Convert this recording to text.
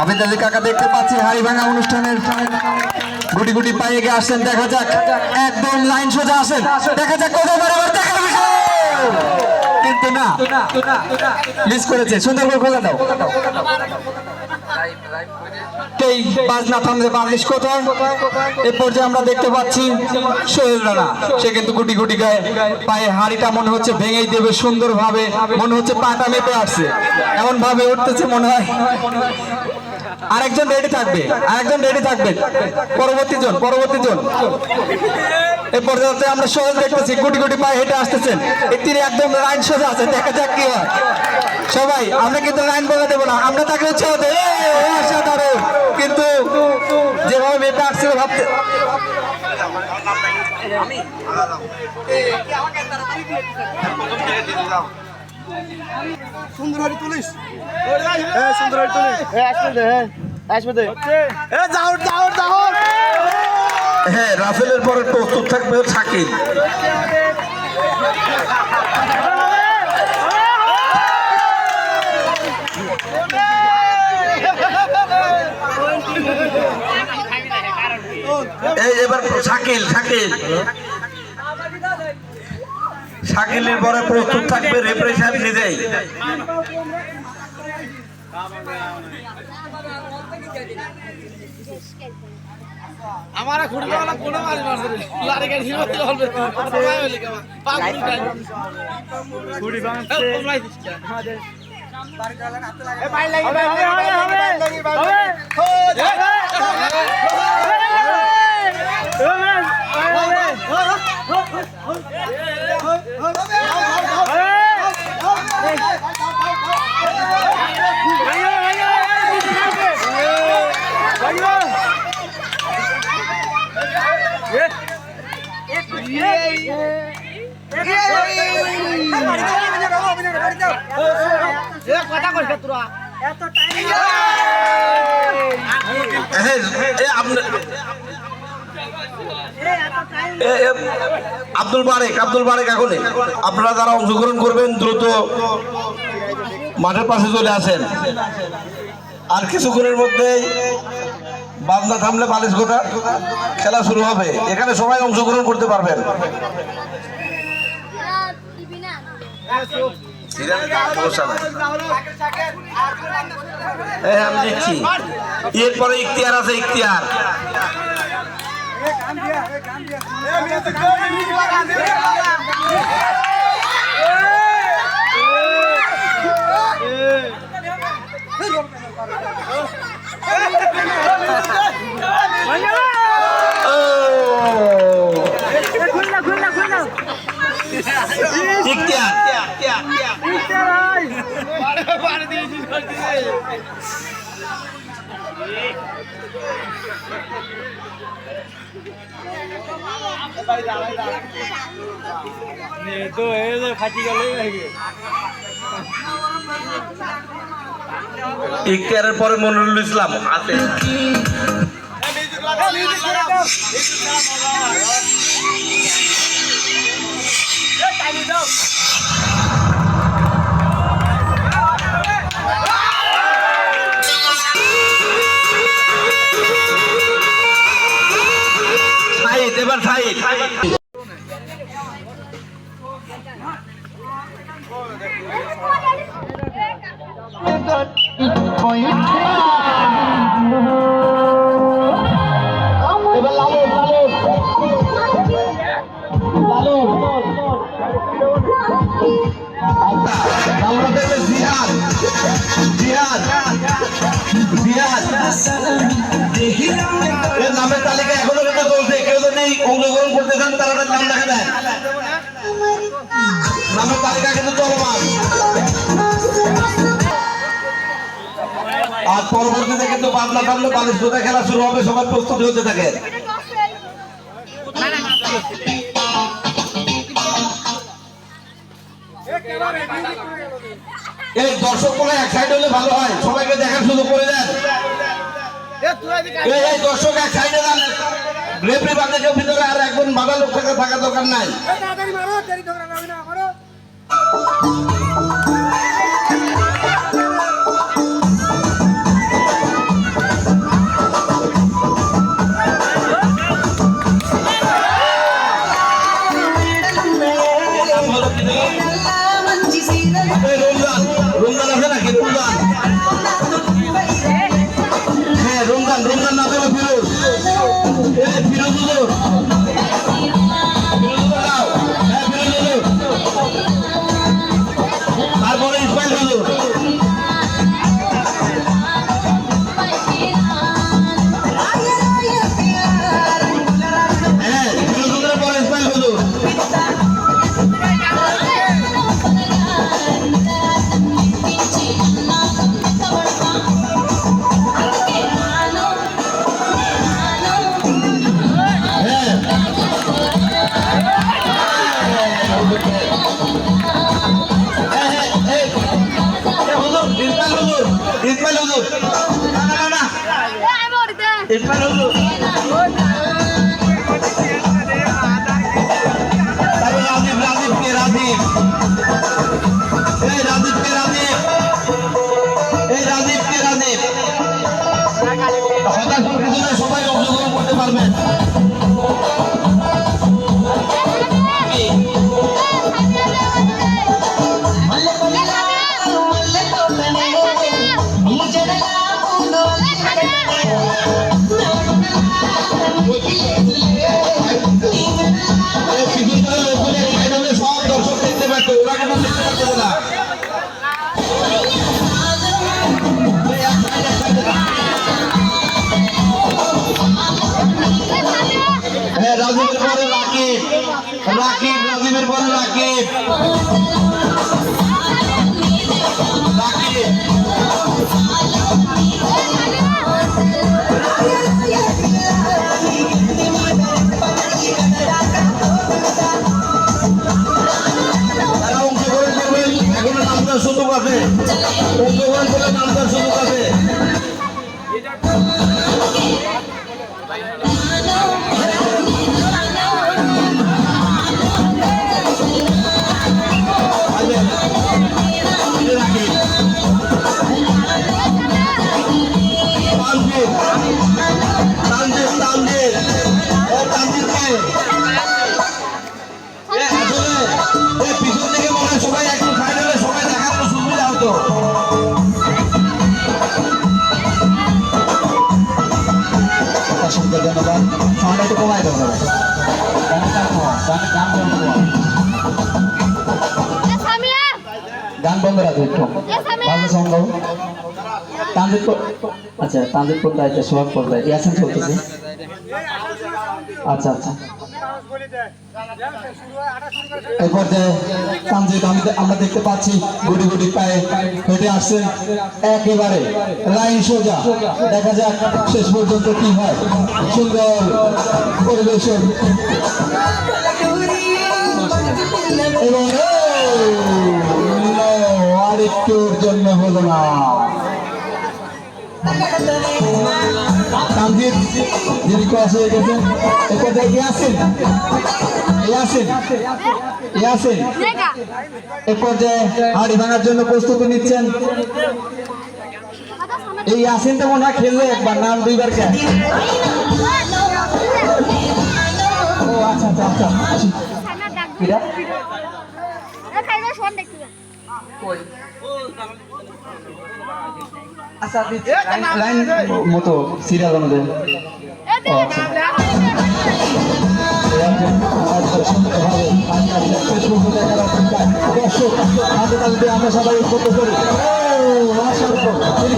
আবেদ আলী কাকা দেখতে পাচ্ছি হাড়ি ভাঙা অনুষ্ঠানের গুটি গুটি পায়ে গিয়ে আসছেন দেখা যাক। একদম লাইন সোজা আসেন। দেখা যাক কত বরাবর দেখা বিষয় কিন্তু না মিস করেছে। সুন্দর করে খোলা দাও। এই বাজনা থামলে বালিশ কোথায়? এ পর্যায়ে আমরা দেখতে পাচ্ছি সোহেল রানা। সে কিন্তু গুটি গুটি গায়ে পায়ে হাড়িটা মনে হচ্ছে ভেঙেই দেবে, সুন্দরভাবে মনে হচ্ছে পাটা মেপে আসছে। এমন ভাবে উঠতেছে মনে হয়। আরেকজন রেডি থাকবে, আরেকজন রেডি থাকবেন পরবর্তী জন পরবর্তী জন। এই পর্যায়ে আমরা সোহেল দেখতেছি গুটি গুটি পায়ে হেঁটে আসতেছেন। এই তীরে একদম লাইন সোজা আছে দেখা যাক কি হয়। সবাই আমরা কিন্তু লাইন বলে দেবো না আমরা তাকে উৎসাহ অসাধারণ। কিন্তু যেভাবে মেয়েটা আসছিল ভাবতে সুন্দরহারি তুলিস হ্যাঁ সুন্দরহারি তুলিস হ্যাঁ আসবে দে হ্যাঁ আসবে দে। এ যাও যাও যাও হ্যাঁ রাফেলের পরে প্রস্তুত থাকবে শাকিল। এই এবার শাকিল শাকিল। শাকিলের পরে প্রস্তুত থাকবে রেফারি সাহেব নিজেই। আমারা খুঁড়ি না কোনো মাছ মারছে লারে গাড়ি হিরো দিলে হবে পাগল হইলি কেমন পাগল খুঁড়ি গেলেন হাতে লাগে এ ভাই লাগি হবে হবে হবে। হবে কথা আব্দুল বারেক আব্দুল বারেক এখন আপনারা যারা অংশগ্রহণ করবেন দ্রুত মাঠের পাশে চলে আসেন। আর কিছুক্ষণের মধ্যেই বাজনা থামলে বালিশ গোটা খেলা শুরু হবে। এখানে সবাই অংশগ্রহণ করতে পারবেন। আমি দেখছি। এরপরে ইখতিয়ার আছে ইখতিয়ার। ও তো ফাটি গেল ইখতিয়ারের পরে মনিরুল ইসলাম আছে সাইদ নামের তালিকা এখনও চলছে কেউ যদি অংশগ্রহণ করতে চান তারা নাম লেখা দেন নামের তালিকা কিন্তু চলমান। আর পরবর্তীতে কিন্তু বাদলা টানলে বালিশ কোথা খেলা শুরু হবে, সবাই প্রস্তুতি হতে থাকে। এই দর্শকগুলো এক সাইড হলে ভালো হয়, সবাইকে দেখার সুযোগ করে দেন। এই দর্শক এক সাইডে দান রেফারি বান্ধবের ভিতরে আর একজন বাধা লোক থাকা দরকার নাই। Música রাকিব রাজীবের পরে রাকিব। রাকিব। তারা অংশগ্রহণ করবেন এখনও নামটার সুযোগ গান বন্ধ রাখো একটু। ভালো সঙ্গ তান্দির আচ্ছা তান্দির পর্দায় এটা সোহাগ ইয়াসিন চলতেছে। আচ্ছা আচ্ছা। এই পর্যায়ে তানজিদ আমি আমরা দেখতে পাচ্ছি গুটি গুটি পায়ে হেঁটে আসছেন একেবারে লাইন সোজা। দেখা যাক শেষ পর্যন্ত কি হয়। সুন্দর পরিবেশন। এবং আরেকটুর জন্য হলো না। ইয়াসিন ইয়াসিন ইয়াসিন এ পর্যায়ে হাড়ি ভাঙার জন্য প্রস্তুতি নিচ্ছেন। এই ইয়াসিনটা মনে হয় খেললো একবার নাম দুইবার কে ও আচ্ছা আচ্ছা আচ্ছা। আচ্ছা মতো সিরিয়াল অনুযায়ী আমরা সবাই উৎপন্ন করি তিনি